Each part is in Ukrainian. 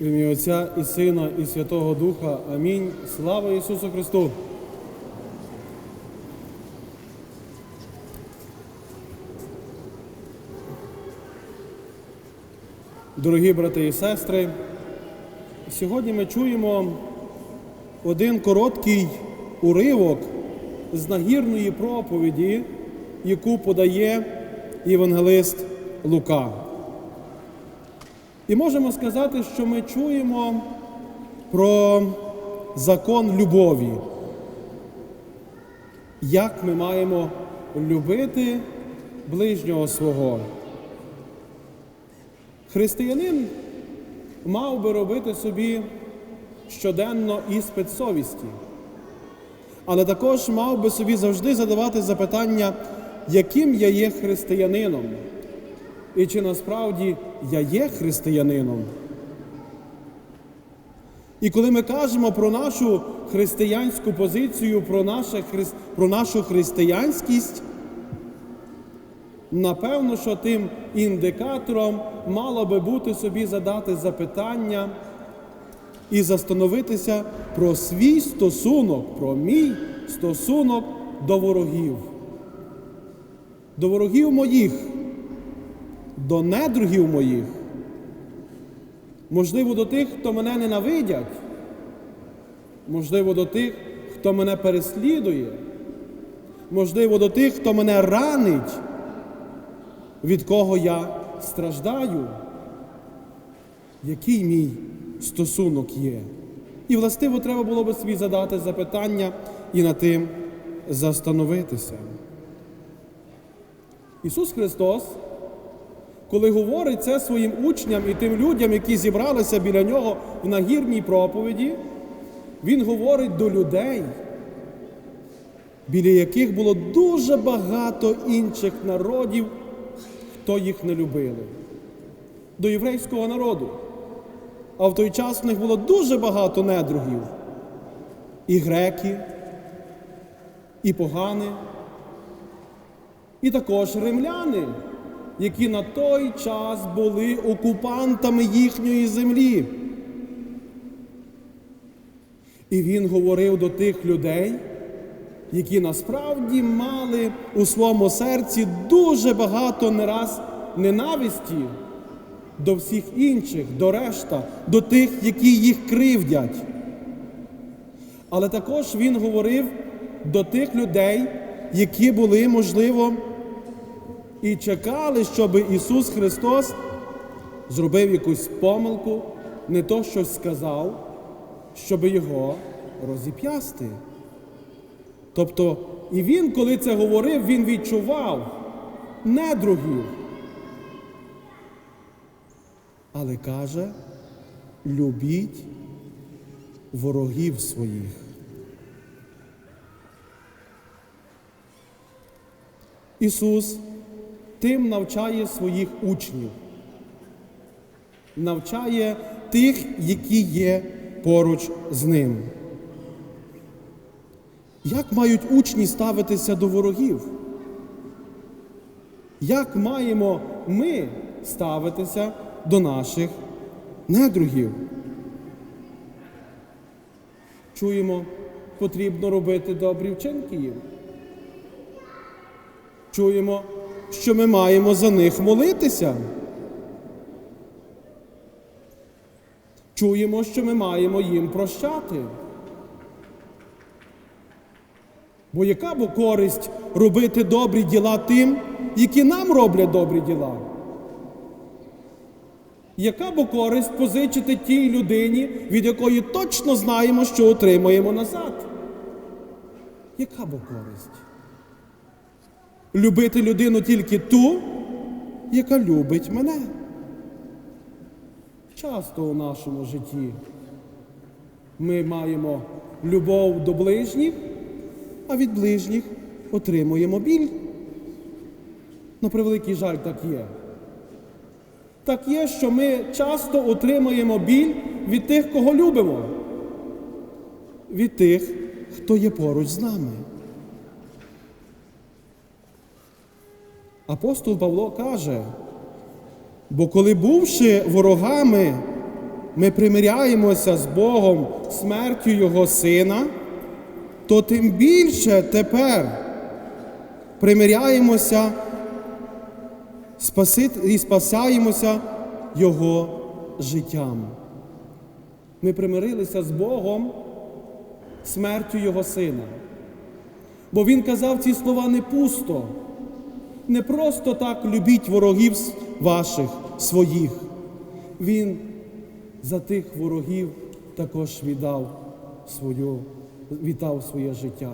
В ім'я Отця і Сина, і Святого Духа. Амінь. Слава Ісусу Христу! Дорогі брати і сестри, сьогодні ми чуємо один короткий уривок з нагірної проповіді, яку подає євангелист Лука. І можемо сказати, що ми чуємо про закон любові. Як ми маємо любити ближнього свого. Християнин мав би робити собі щоденно іспит совісті, але також мав би собі завжди задавати запитання, яким я є християнином, і чи насправді я є християнином. І коли ми кажемо про нашу християнську позицію, про, наше, про нашу християнськість, Напевно, що тим індикатором мало би бути собі задати запитання і застановитися про свій стосунок, про мій стосунок до ворогів, до ворогів моїх, до недругів моїх, можливо, до тих, хто мене ненавидять, можливо, до тих, хто мене переслідує, можливо, до тих, хто мене ранить від кого я страждаю, який мій стосунок є. І властиво треба було би собі задати запитання і над тим застановитися. Ісус Христос, коли говорить це своїм учням і тим людям, які зібралися біля Нього в нагірній проповіді, Він говорить до людей, біля яких було дуже багато інших народів, хто їх не любили. До єврейського народу. А в той час в них було дуже багато недругів. І греки, і погани, і також римляни, які на той час були окупантами їхньої землі. І він говорив до тих людей, які насправді мали у своєму серці дуже багато не раз ненависті до всіх інших, до решта, до тих, які їх кривдять. Але також він говорив до тих людей, які були, можливо, і чекали, щоб Ісус Христос зробив якусь помилку, не то щось сказав, щоб його розіп'ясти. Тобто, і він, коли це говорив, він відчував недругів. Але каже, любіть ворогів своїх. Ісус тим навчає своїх учнів, навчає тих, які є поруч з ним. Як мають учні ставитися до ворогів? Як маємо ми ставитися до наших недругів? Чуємо, потрібно робити добрі вчинки їм. Чуємо, що ми маємо за них молитися. Чуємо, що ми маємо їм прощати. Бо яка б користь робити добрі діла тим, які нам роблять добрі діла? Яка б користь позичити тій людині, від якої точно знаємо, що отримаємо назад? Яка б користь? Любити людину тільки ту, яка любить мене. Часто у нашому житті ми маємо любов до ближніх, а від ближніх отримуємо біль. На превеликий жаль так є. Так є, що ми часто отримуємо біль від тих, кого любимо, від тих, хто є поруч з нами. Апостол Павло каже, бо коли бувши ворогами ми примиряємося з Богом смертю Його Сина, то тим більше тепер примиряємося і спасаємося Його життям. Ми примирилися з Богом смертю Його Сина. Бо Він казав ці слова не пусто, не просто так любіть ворогів ваших, своїх. Він за тих ворогів також віддав свою, віддав своє життя.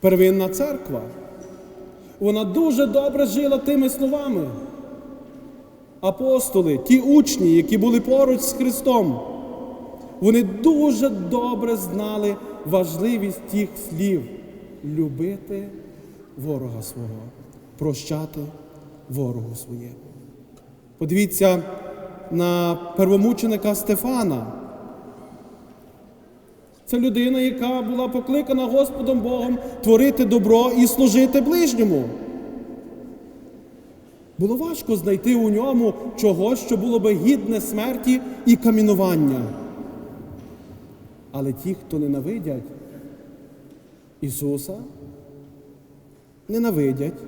Первинна церква. Вона дуже добре жила тими словами. Апостоли, ті учні, які були поруч з Христом, вони дуже добре знали важливість тих слів любити ворога свого, прощати ворогу своєму. Подивіться на первомученика Стефана. Це людина, яка була покликана Господом Богом творити добро і служити ближньому. Було важко знайти у ньому чогось, що було би гідне смерті і камінування. Але ті, хто ненавидять Ісуса, ненавидять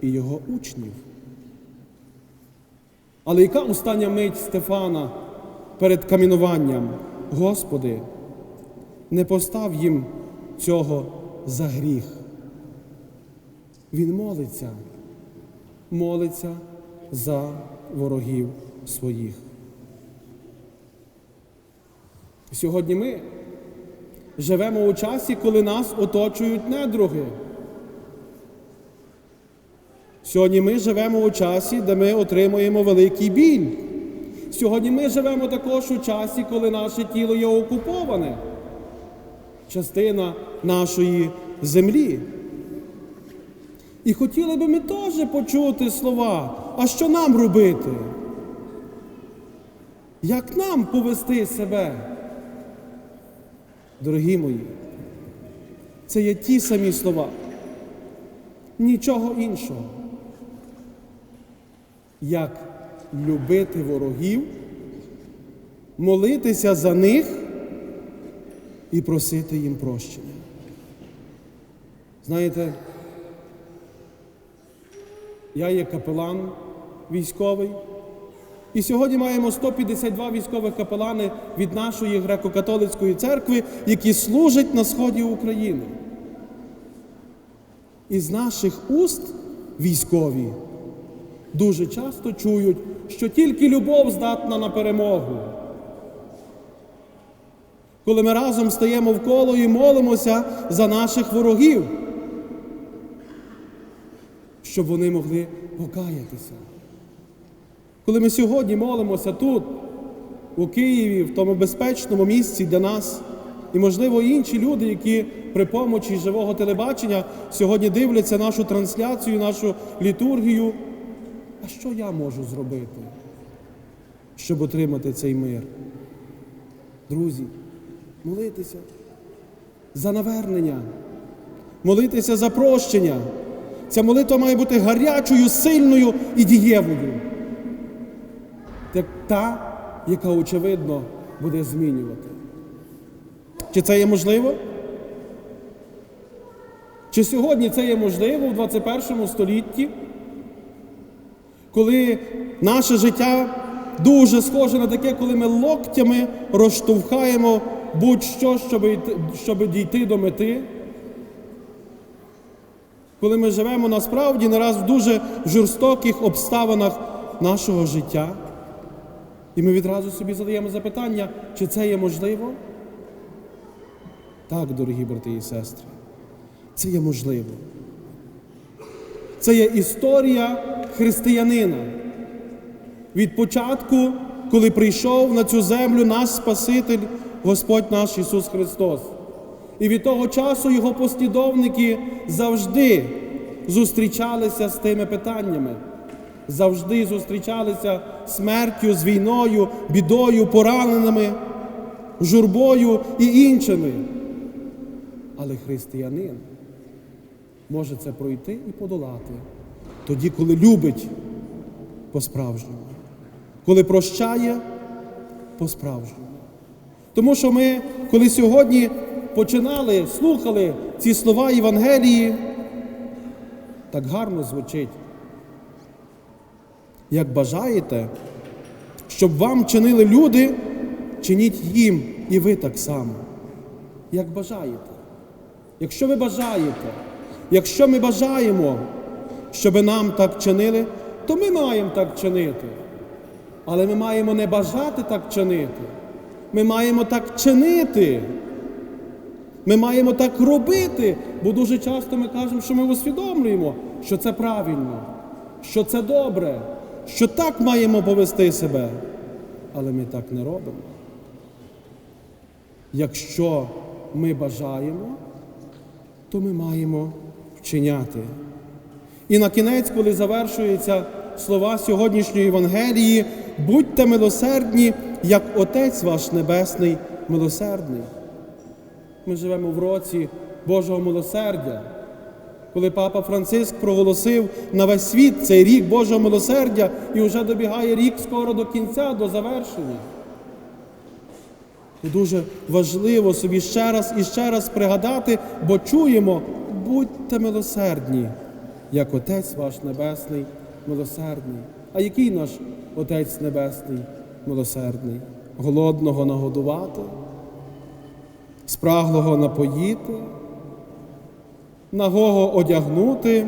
і Його учнів. Але яка остання мить Стефана перед камінуванням? Господи, не постав їм цього за гріх. Він молиться, молиться за ворогів своїх. Сьогодні ми живемо у часі, коли нас оточують недруги. Сьогодні ми живемо у часі, де ми отримуємо великий біль. Сьогодні ми живемо також у часі, коли наше тіло є окуповане, частина нашої землі. І хотіли би ми теж почути слова, а що нам робити? Як нам повести себе? Дорогі мої, це є ті самі слова, нічого іншого. Як любити ворогів, молитися за них і просити їм прощення. Знаєте, я є капелан військовий, і сьогодні маємо 152 військових капелани від нашої греко-католицької церкви, які служать на сході України. Із наших уст військові дуже часто чують, що тільки любов здатна на перемогу. Коли ми разом стаємо в коло і молимося за наших ворогів, щоб вони могли покаятися. Коли ми сьогодні молимося тут, у Києві, в тому безпечному місці для нас, і, можливо, інші люди, які при помочі живого телебачення сьогодні дивляться нашу трансляцію, нашу літургію. А що я можу зробити, щоб отримати цей мир? Друзі, молитися за навернення, молитися за прощення. Ця молитва має бути гарячою, сильною і дієвою. Та, яка, очевидно, буде змінювати. Чи це є можливо? Чи сьогодні це є можливо в 21 столітті, коли наше життя дуже схоже на таке, коли ми локтями розштовхаємо будь-що, щоб, дійти до мети? Коли ми живемо насправді не раз в дуже жорстоких обставинах нашого життя, і ми відразу собі задаємо запитання, чи це є можливо? Так, дорогі брати і сестри, це є можливо. Це є історія християнина. Від початку, коли прийшов на цю землю наш Спаситель, Господь наш Ісус Христос. І від того часу його послідовники завжди зустрічалися з тими питаннями, завжди зустрічалися смертю, з війною, бідою, пораненими, журбою і іншими. Але християнин може це пройти і подолати тоді, коли любить по-справжньому. Коли прощає по-справжньому. Тому що ми, коли сьогодні починали, слухали ці слова Євангелії, так гарно звучить. Як бажаєте, щоб вам чинили люди, чиніть їм і ви так само. Як бажаєте. Якщо ви бажаєте, якщо ми бажаємо, щоб нам так чинили, то ми маємо так чинити. Але ми маємо не бажати так чинити. Ми маємо так чинити. Ми маємо так робити, бо дуже часто ми кажемо, що ми усвідомлюємо, що це правильно, що це добре, що так маємо повести себе. Але ми так не робимо. Якщо ми бажаємо, то ми маємо вчиняти. І на кінець, коли завершуються слова сьогоднішньої Євангелії, будьте милосердні, як Отець ваш Небесний милосердний. Ми живемо в році Божого милосердя. Коли папа Франциск проголосив на весь світ цей рік Божого милосердя і вже добігає рік скоро до кінця, до завершення. І дуже важливо собі ще раз і ще раз пригадати, бо чуємо, будьте милосердні, як Отець ваш Небесний милосердний. А який наш Отець Небесний милосердний? Голодного нагодувати, спраглого напоїти, нагого одягнути,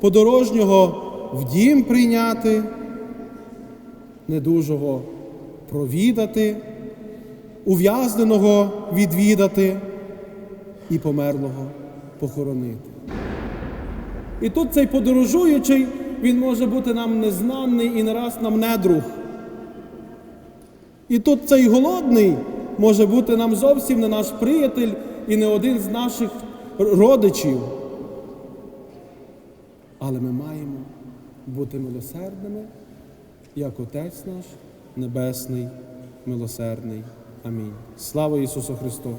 подорожнього в дім прийняти, недужого провідати, ув'язненого відвідати і померлого похоронити. І тут цей подорожуючий, він може бути нам незнаний і не раз нам недруг. І тут цей голодний може бути нам зовсім не наш приятель і не один з наших родичів. Але ми маємо бути милосердними, як Отець наш Небесний, милосердний. Амінь. Слава Ісусу Христу!